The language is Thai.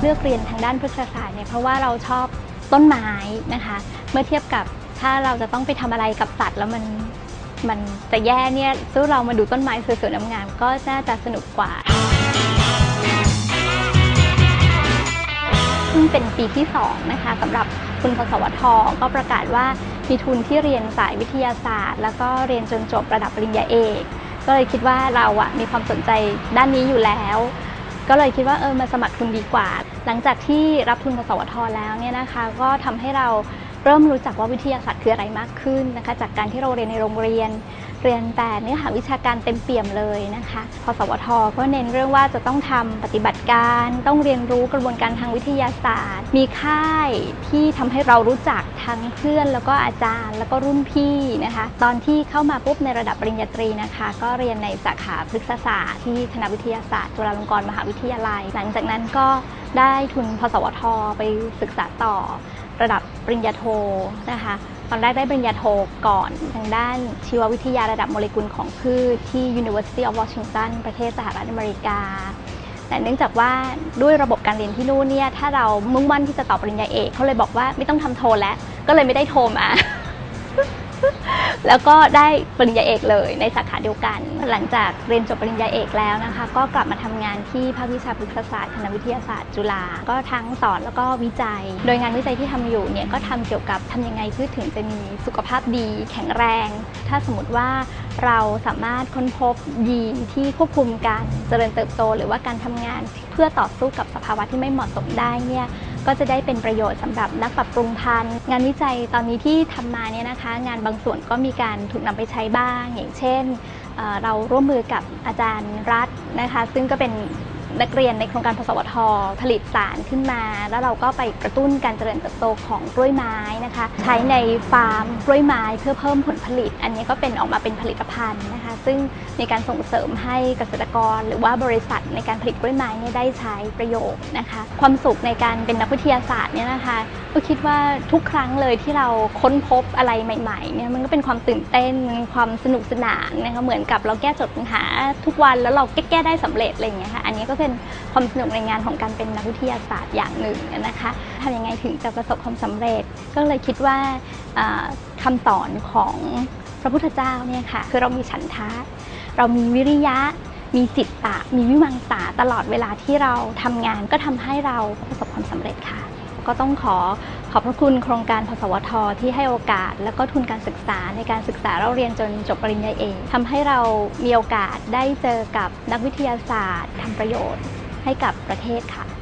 เลือกเรียนทางด้านพฤกษศาสตร์เนี่ยเพราะว่าเราชอบต้นไม้นะคะ เมื่อเทียบกับถ้าเราจะต้องไปทำอะไรกับสัตว์แล้วมันมันจะแย่เนี่ยสู้เรามาดูต้นไม้สวยๆงามๆก็น่าจะสนุกกว่าซึ่งเป็นปีที่2นะคะสำหรับทุนพสวทก็ประกาศว่ามีทุนที่เรียนสายวิทยาศาสตร์ แล้วก็เรียนจนจบระดับปริญญาเอก ก็เลยคิดว่าเราอะมีความสนใจด้านนี้อยู่แล้ว ก็เลยคิดว่าเออมาสมัครทุนดีกว่า หลังจากที่รับทุนกสวทแล้วเนี่ยนะคะ ก็ทำให้เราเริ่มรู้จักว่าวิทยาศาสตร์คืออะไรมากขึ้นนะคะ จากการที่เราเรียนในโรงเรียน เรียนแต่เนื้อหาวิชาการเต็มเปี่ยมเลยนะคะพสวทก็เน้นเรื่องว่าจะต้องทำปฏิบัติการ ต้องเรียนรู้กระบวนการทางวิทยาศาสตร์ มีค่ายที่ทำให้เรารู้จักทั้งเพื่อน แล้วก็อาจารย์ แล้วก็รุ่นพี่นะคะ ตอนที่เข้ามาปุ๊บในระดับปริญญาตรีนะคะ ก็เรียนในสาขาพฤกษศาสตร์ที่คณะวิทยาศาสตร์จุฬาลงกรณ์มหาวิทยาลัย หลังจากนั้นก็ได้ทุนพสวทไปศึกษาต่อ ระดับปริญญาโทนะคะ ตอนแรกได้ปริญญาโทก่อนทางด้านชีววิทยาระดับโมเลกุลของพืชที่ University of Washington ประเทศสหรัฐอเมริกา แต่เนื่องจากว่าด้วยระบบการเรียนที่นู่นเนี่ยถ้าเรามุ่งมั่นที่จะต่อปริญญาเอกเขาเลยบอกว่าไม่ต้องทำโทแล้วก็เลยไม่ได้โทมา แล้วก็ได้ปริญญาเอกเลยในสาขาเดียวกัน หลังจากเรียนจบปริญญาเอกแล้วนะคะ ก็กลับมาทำงานที่ภาควิชาพฤกษศาสตร์คณะวิทยาศาสตร์จุฬาก็ทั้งสอนแล้วก็วิจัย โดยงานวิจัยที่ทำอยู่เนี่ยก็ทำเกี่ยวกับทำยังไงพืชถึงจะมีสุขภาพดี แข็งแรง ถ้าสมมติว่าเราสามารถค้นพบยีนที่ควบคุมการเจริญเติบโต หรือว่าการทำงานเพื่อต่อสู้กับสภาวะที่ไม่เหมาะสมได้เนี่ย ก็จะได้เป็นประโยชน์สำหรับนักปรับปรุงพันธุ์ งานวิจัยตอนนี้ที่ทำมาเนี่ยนะคะ งานบางส่วนก็มีการถูกนำไปใช้บ้าง อย่างเช่นเอ่อเราร่วมมือกับอาจารย์รัฐนะคะ ซึ่งก็เป็น นักเรียนในโครงการพสวท ผลิตสารขึ้นมา แล้วเราก็ไปกระตุ้นการเจริญเติบโตของกล้วยไม้นะคะ ใช้ในฟาร์มกล้วยไม้เพื่อเพิ่มผลผลิต อันนี้ก็เป็นออกมาเป็นผลิตภัณฑ์นะคะ ซึ่งมีการส่งเสริมให้เกษตรกร หรือว่าบริษัทในการผลิตกล้วยไม้เนี่ยได้ใช้ประโยชน์นะคะ ความสุขในการเป็นนักวิทยาศาสตร์เนี่ยนะคะก็คิดว่าทุกครั้งเลยที่เราค้นพบอะไรใหม่ๆเนี่ยมันก็เป็นความตื่นเต้นความสนุกสนานนะคะเหมือนกับเราแก้โจทย์ปัญหาทุกวันแล้วเราแก้ได้สำเร็จอะไรอย่างเงี้ยค่ะอันนี้ก็เป็นความสนุกในงานของการเป็นนักวิทยาศาสตร์อย่างหนึ่งนะคะทำยังไงถึงจะประสบความสำเร็จ ก็เลยคิดว่าคำคำสอนของพระพุทธเจ้าเนี่ยค่ะคือเรามีฉันทะ เรามีวิริยะมีจิตตะ มีวิมังสาตลอดเวลาที่เราทำงานก็ทำให้เราประสบความสำเร็จค่ะ ก็ต้องขอ ขอบพระคุณโครงการพสวทที่ให้โอกาส และก็ทุนการศึกษาในการศึกษาเราเรียนจนจบปริญญาเอกทำให้เรามีโอกาสได้เจอกับนักวิทยาศาสตร์ทำประโยชน์ให้กับประเทศค่ะ